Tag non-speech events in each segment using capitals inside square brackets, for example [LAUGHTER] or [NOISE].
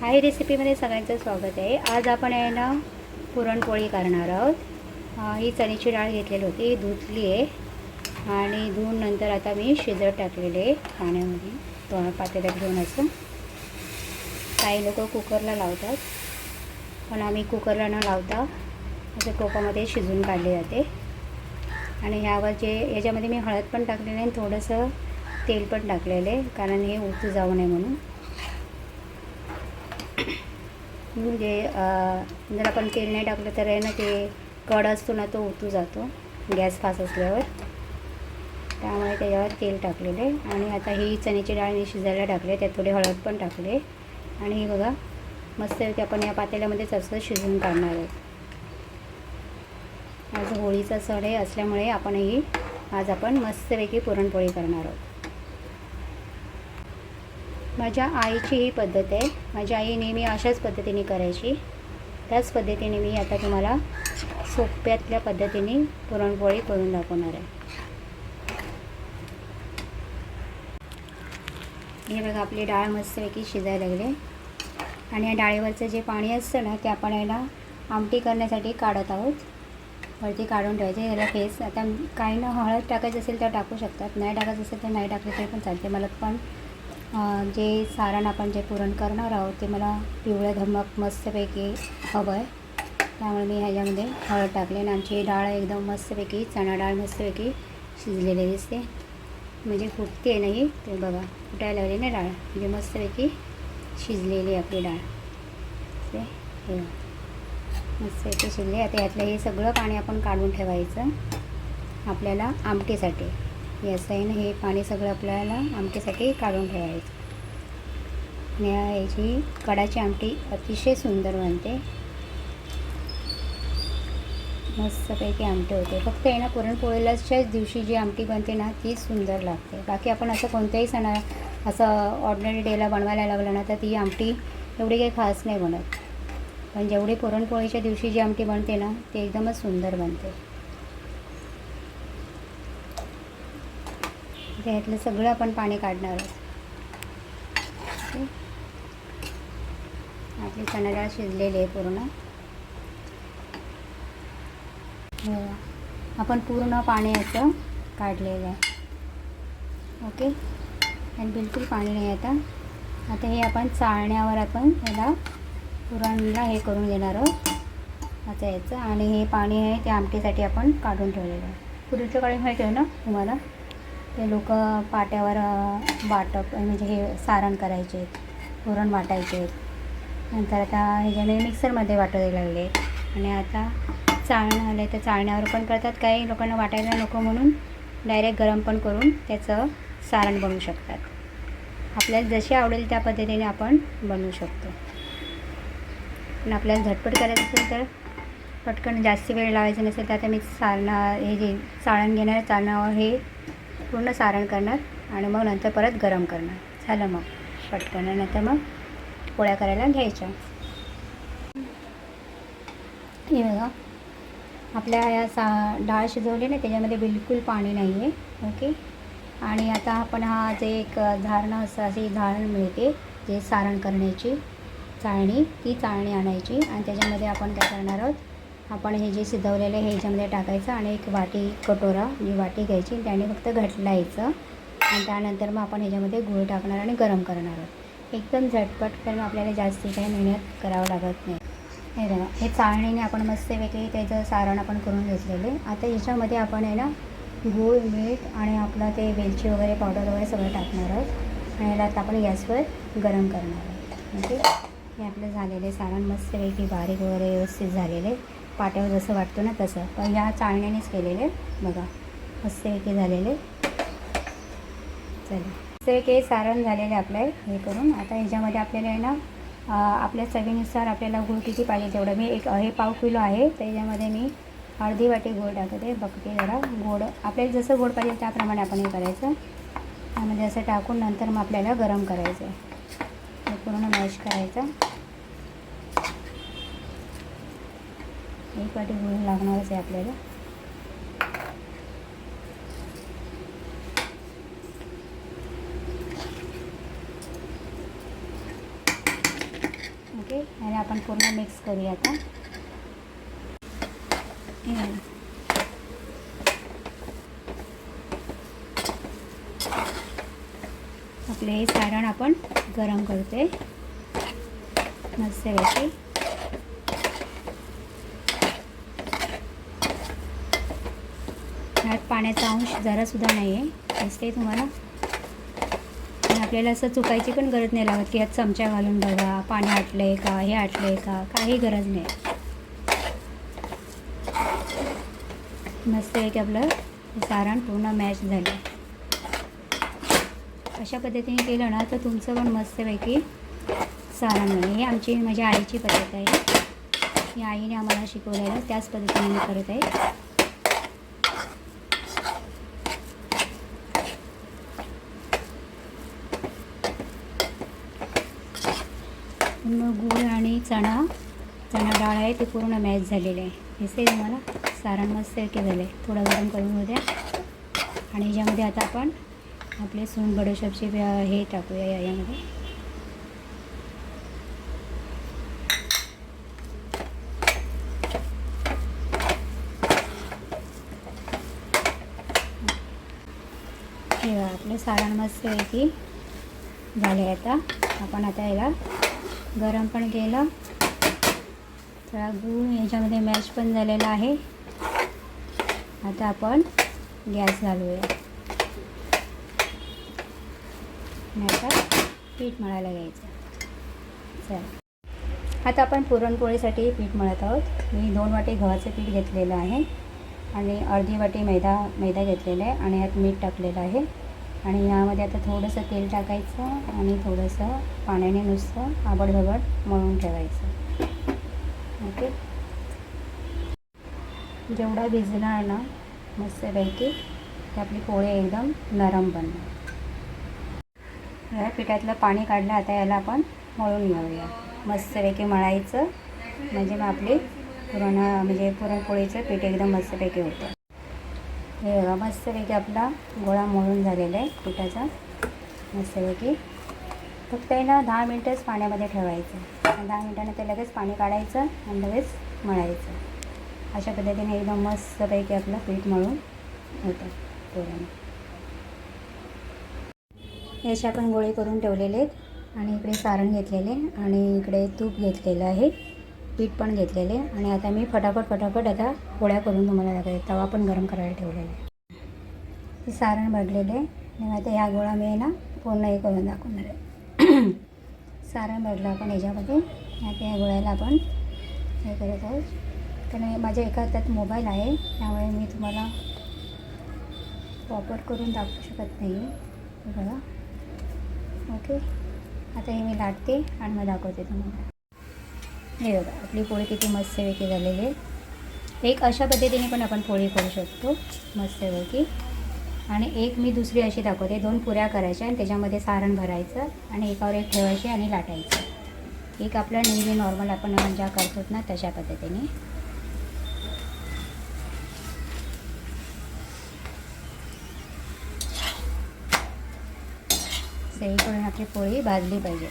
हाय रेसिपीमध्ये सगळ्यांचं स्वागत आहे. आज आपण आहे ना पुरणपोळी करणार आहोत. ही चण्याची डाळ घेतलेली होती धुतली आहे. आणि धुवून नंतर आता मी शिजत टाकलेले आहे पाण्यामध्ये. पातेल्यात घेऊन असं. काही लोक कुकरला लावतात पण आम्ही कुकरला न लावता असं टोपामध्ये शिजून काढले जाते. आणि ह्यावर जे याच्यामध्ये मी हळद पण टाकलेली आहे आणि थोडंसं तेल पण टाकलेलं आहे कारण हे उतू जाऊ नये म्हणून. म्हणजे जर आपण तेल नाही टाकलं तर आहे ना ते कड असतो ना तो उतू जातो गॅस फास्ट असल्यावर. त्यामुळे त्याच्यावर तेल टाकलेले आणि आता ही चण्याची डाळ मी शिजायला टाकले त्यात थोडे हळद पण टाकले आणि हे बघा मस्तपैकी आपण या पातेल्यामध्येच असं शिजवून काढणार आहोत आज होळीचा सण आहे असल्यामुळे आपणही आज आपण मस्तपैकी पुरणपोळी करणार आहोत. माझ्या आईची ही पद्धत आहे. माझी आई नेहमी अशाच पद्धतीने करायची. त्याच पद्धतीने मी आता तुम्हाला सोप्यातल्या पद्धतीने पुरणपोळी करून दाखवणार आहे. हे बघा आपली डाळ मस्तपैकी शिजायला लागले. आणि या डाळीवरचं जे पाणी असतं ना ते आपण याला आमटी करण्यासाठी काढत आहोत. वरती काढून ठेवायचे याला फेस. आता काही ना हळद टाकायचं असेल तर टाकू शकतात. नाही टाकायचं असेल तर नाही टाकलं तरी पण चालते. मला पण जे सारण आपण जे पुरण करणार आहोत ते मला पिवळं धमक मस्तपैकी हवं आहे त्यामुळे मी ह्याच्यामध्ये हळद टाकले आणि आमची डाळ एकदम मस्तपैकी चणा डाळ मस्तपैकी शिजलेली दिसते. म्हणजे फुटते नाही ते बघा फुटायला लागली ना डाळ. म्हणजे मस्तपैकी शिजलेली आपली डाळ. ते हे मस्तपैकी शिजले. आता यातलं हे सगळं पाणी आपण काढून ठेवायचं. आपल्याला आमटीसाठी. हे असं आहे ना हे पाणी सगळं आपल्याला आमटीसाठी काढून ठेवायचं. आणि याची कडाची आमटी अतिशय सुंदर बनते. मस्तपैकी आमटी होते. फक्त आहे ना पुरणपोळीलाच्याच दिवशी जी आमटी बनते ना तीच सुंदर लागते. बाकी आपण असं कोणत्याही सणा असं ऑर्डनरी डेला बनवायला लागलं ना तर ती आमटी एवढी काही खास नाही बनत. पण जेवढी पुरणपोळीच्या दिवशी जी आमटी बनते ना ती एकदमच सुंदर बनते. त्यातलं सगळं आपण पाणी काढणार आहोत. ओके. आपली चणा डाळ शिजलेली आहे पूर्ण. आपण पूर्ण पाणी याचं काढलेलं आहे. ओके. आणि बिलकुल पाणी नाही आता. आता हे आपण चाळण्यावर आपण याला पुरणला हे करून घेणार आहोत. आता याचं आणि हे पाणी आहे ते आमटीसाठी आपण काढून ठेवलेलं आहे. पुरीचं काळी माहिती आहे ना तुम्हाला? ते लोक पाट्यावर वाटप म्हणजे हे सारण करायचे पुरण वाटायचे. नंतर आता ह्याच्याने मिक्सरमध्ये वाटायला लागले. आणि आता चाळणं आलं तर चाळण्यावर पण करतात. काही लोकांना वाटायला नको म्हणून डायरेक्ट गरम पण करून त्याचं सारण बनवू शकतात. आपल्याला जशी आवडेल त्या पद्धतीने आपण बनवू शकतो. पण आपल्याला झटपट करायचं असेल तर पटकन जास्त वेळ लावायचा नसेल तर आता मी सारणा हे जे चाळण घेणार चाळणावर हे पूर्ण सारण करणार आणि मग नंतर परत गरम करणार. झालं मग. पटकन नंतर मग पोळ्या करायला घ्यायच्या. हे बघा. आपल्या या सा डाळ शिजवली ना त्याच्यामध्ये बिलकुल पाणी नाही आहे ओके? आणि आता आपण हा जे एक झारणं असं अशी झारण मिळते जे सारण करण्याची चाळणी ती चाळणी आणायची. आणि त्याच्यामध्ये आपण काय करणार आहोत? आपण हे जे शिजवलेलं आहे हे ह्याच्यामध्ये टाकायचं आणि एक वाटी कटोरा जी वाटी घ्यायची त्याने फक्त घटलायचं. आणि त्यानंतर मग आपण ह्याच्यामध्ये गूळ टाकणार आणि गरम करणार आहोत. एकदम झटपट करून आपल्याला जास्ती काही मेहनत करावं लागत नाही. हे बघा हे चाळणीने आपण मस्तपैकी त्याचं सारण आपण करून घेतलेले आता याच्यामध्ये आपण आहे ना गूळ मीठ आणि आपलं ते वेलची वगैरे पावडर वगैरे सगळं टाकणार आहोत. आणि याला आता आपण गॅसवर गरम करणार आहोत. ओके? हे आपलं झालेले सारण मस्तपैकी बारीक वगैरे व्यवस्थित झालेले पाट्यावर जसं वाटतो ना तसं. पण ह्या चाळण्यानेच केलेले बघा मस्तपैकी झालेले. चला. एक हे सारण झालेले आपलं हे करून आता ह्याच्यामध्ये आपल्याला आहे ना आपल्या चवीनुसार आपल्याला गूळ किती पाहिजे तेवढं. मी एक हे पाव किलो आहे. त्याच्यामध्ये मी अर्धी वाटी गोड टाकते. बघते जरा गोड आपल्याला जसं गोड पाहिजे त्याप्रमाणे आपण हे करायचं. त्यामध्ये असं टाकून नंतर मग आपल्याला गरम करायचं हे पूर्ण मॅश करायचं. एक वाटी गुळ लागणारच आहे आपल्याला. ओके आणि आपण पूर्ण मिक्स करूया आता. आपले हे सारण आपण गरम करते मस्त वेगळी ह्यात पाण्याचा अंश जरासुद्धा नाही आहे दिसते तुम्हाला? आणि आपल्याला असं चुकायची पण गरज नाही लागत की यात चमचा घालून बघा पाणी आटलं आहे का हे आटलं आहे का काही गरज नाही. मस्त आहे की आपलं सारण पूर्ण मॅच झालं. अशा पद्धतीने केलं ना तर तुमचं पण मस्तपैकी सारण बनेल ही आमची माझ्या आईची पद्धत आहे. ही आईने आम्हाला शिकवलेलं त्याच पद्धतीने मी करत आहे. पूर्ण गूळ आणि चणा चणा डाळ आहे ते पूर्ण मॅच झालेले आहे. दिसते तुम्हाला सारण मस्त की झालं आहे. थोडं गरम करून होऊ द्या. आणि ह्याच्यामध्ये आता आपण आपले सून बडोशपचे हे टाकूया या- यामध्ये. हे आपलं सारण मस्त आहे की झाले आता. आपण आता याला गरम पण केलं. थोडा गूळ याच्यामध्ये मॅश पण झालेला आहे. आता आपण गॅस घालूया. नाहीतर आता पीठ मळायला घ्यायचं. चल. आता आपण पुरणपोळीसाठी पीठ मळत आहोत. मी दोन वाटी गव्हाचं पीठ घेतलेलं आहे आणि अर्धी वाटी मैदा मैदा घेतलेला आहे आणि ह्यात मीठ टाकलेलं आहे. आणि यामध्ये आता थोडंसं तेल टाकायचं आणि थोडंसं पाण्याने नुसतं आबडधबड मळून ठेवायचं. ओके? जेवढा भिजणार ना मस्तपैकी ते आपली पोळी एकदम नरम बनणार. या पिठातलं पाणी काढलं आता याला आपण मळून घेऊया. मस्तपैकी मळायचं. म्हणजे मग आपली पुरण म्हणजे पुरणपोळीचं पीठ एकदम मस्तपैकी होतं. हे बघा मस्तपैकी आपला गोळा मळून झालेला आहे पिठाचा. मस्तपैकी. फक्त आहे ना दहा मिनटंच पाण्यामध्ये ठेवायचं. आणि दहा मिनटानं ते लगेच पाणी काढायचं आणि लगेच मळायचं. अशा पद्धतीने एकदम मस्तपैकी आपलं पीठ मळून होतं पुरण हे असे आपण गोळे करून ठेवलेले आहेत. आणि इकडे सारण घेतलेले आणि इकडे तूप घेतलेलं आहे. पीठ पण घेतलेले आणि आता मी फटाफट फटाफट आता पोळ्या करून तुम्हाला दाखवते. तवा पण गरम करायला ठेवलेला. आहे सारण भरलेले आहे आणि आता ह्या गोळा मी ना पूर्ण हे करून दाखवणार आहे. [CLEARS THROAT] सारण भरलं आपण ह्याच्यामध्ये आता ह्या गोळ्याला आपण हे करत आहोत. कारण माझ्या एका हातात मोबाईल आहे त्यामुळे मी तुम्हाला वापर करून दाखवू शकत नाही. बघा. ओके. आता हे मी लाटते आणि मग दाखवते तुम्हाला. हे बघा आपली पोळी किती मस्तपैकी झालेली आहे. एक अशा पद्धतीने पण आपण पोळी करू शकतो मस्तपैकी. आणि एक मी दुसरी अशी दाखवते दोन पुऱ्या करायच्या आणि त्याच्यामध्ये सारण भरायचं आणि एकावर एक ठेवायची आणि लाटायचं. एक आपलं म्हणजे नेहमी नॉर्मल आपण ज्या करतो ना तशा पद्धतीने. सगळीकडून आपली पोळी भाजली पाहिजे.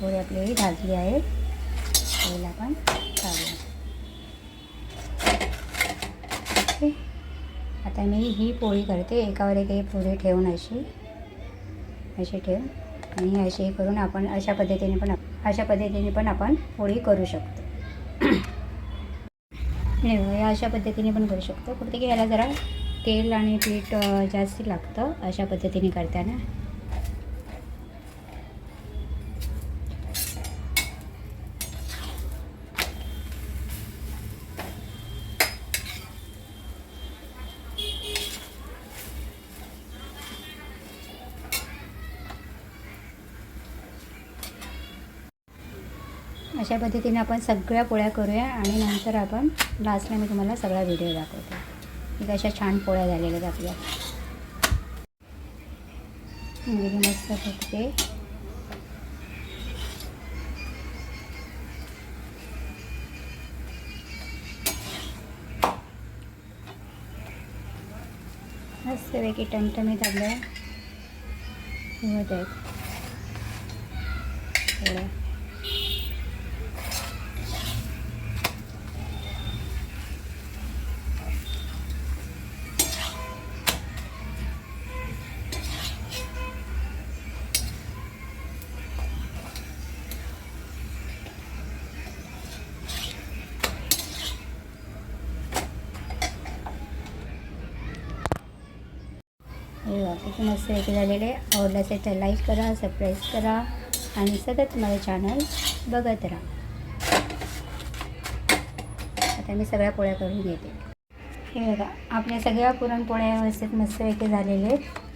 पोळी आपली ही भाजली आहे. पोळीला आपण चालू ओके. आता मी ही पोळी करते. एकावर एक ही पोळी ठेवून अशी. अशी ठेव. आणि अशी हे करून आपण अशा पद्धतीने पण अशा पद्धतीने पण आपण पोळी करू शकतो. [CLEARS THROAT] नाही या अशा पद्धतीने पण करू शकतो. फक्त की याला जरा तेल आणि पीठ जास्त लागतं अशा पद्धतीने करताना. अशा पद्धतीने आपण सगळ्या पोळ्या करूया आणि नंतर आपण लास्टला मी तुम्हाला सगळा व्हिडिओ दाखवते. एक अशा छान पोळ्या झालेल्या आहेत आपल्या. मुलगी मस्त फुटते मस्तपैकी टमटमीत आपल्या होत आहेत पोळ्या हो, हे बघा मस्त एक झालेले आवडलं असेल तर लाईक करा सबस्क्राईब करा आणि सतत माझं चॅनल बघत राहा. आता मी सगळ्या पोळ्या करून घेते. हे बघा आपल्या सगळ्या पुरणपोळ्या व्यवस्थित मस्तपैकी झालेले आहेत.